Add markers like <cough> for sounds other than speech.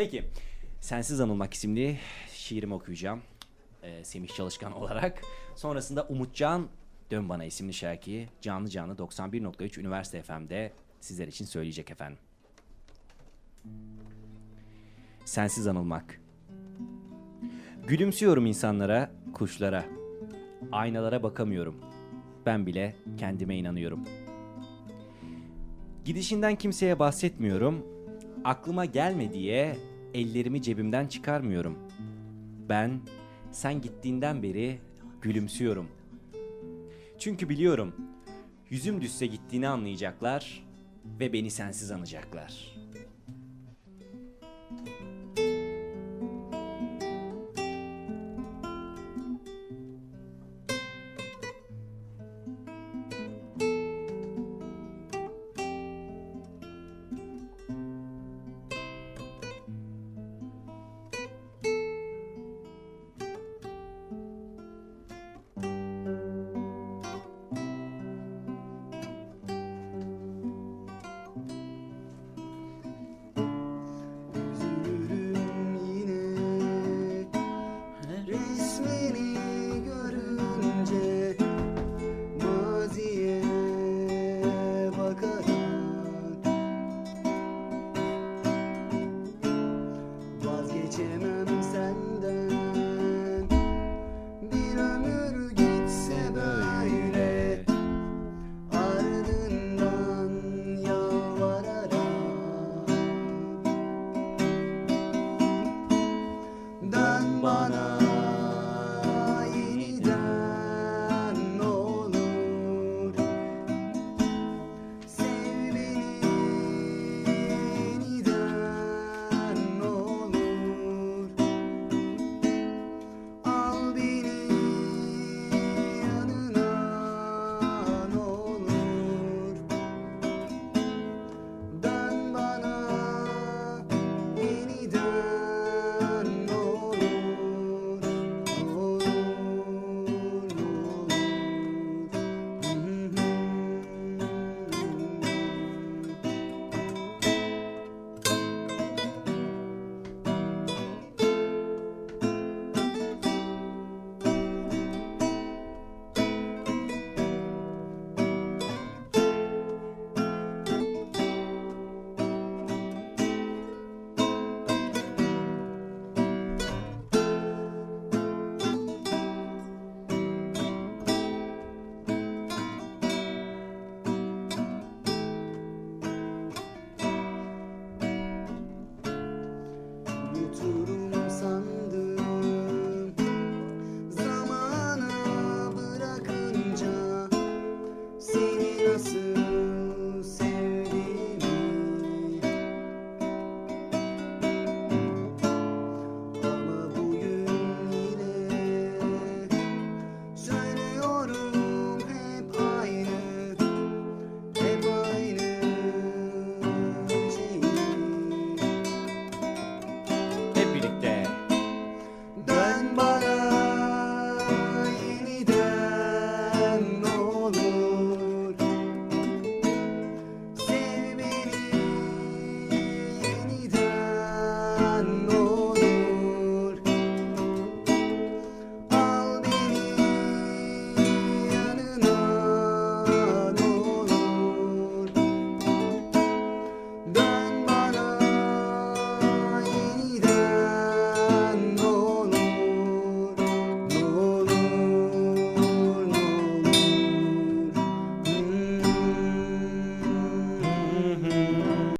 Peki. Sensiz Anılmak isimli şiirimi okuyacağım. Ee, Semih Çalışkan <laughs> olarak. Sonrasında Umutcan Dön Bana isimli şarkıyı canlı canlı 91.3 Üniversite FM'de sizler için söyleyecek efendim. Sensiz Anılmak Gülümsüyorum insanlara, kuşlara. Aynalara bakamıyorum. Ben bile kendime inanıyorum. Gidişinden kimseye bahsetmiyorum. Aklıma gelme diye ellerimi cebimden çıkarmıyorum. Ben sen gittiğinden beri gülümsüyorum. Çünkü biliyorum yüzüm düşse gittiğini anlayacaklar ve beni sensiz anacaklar.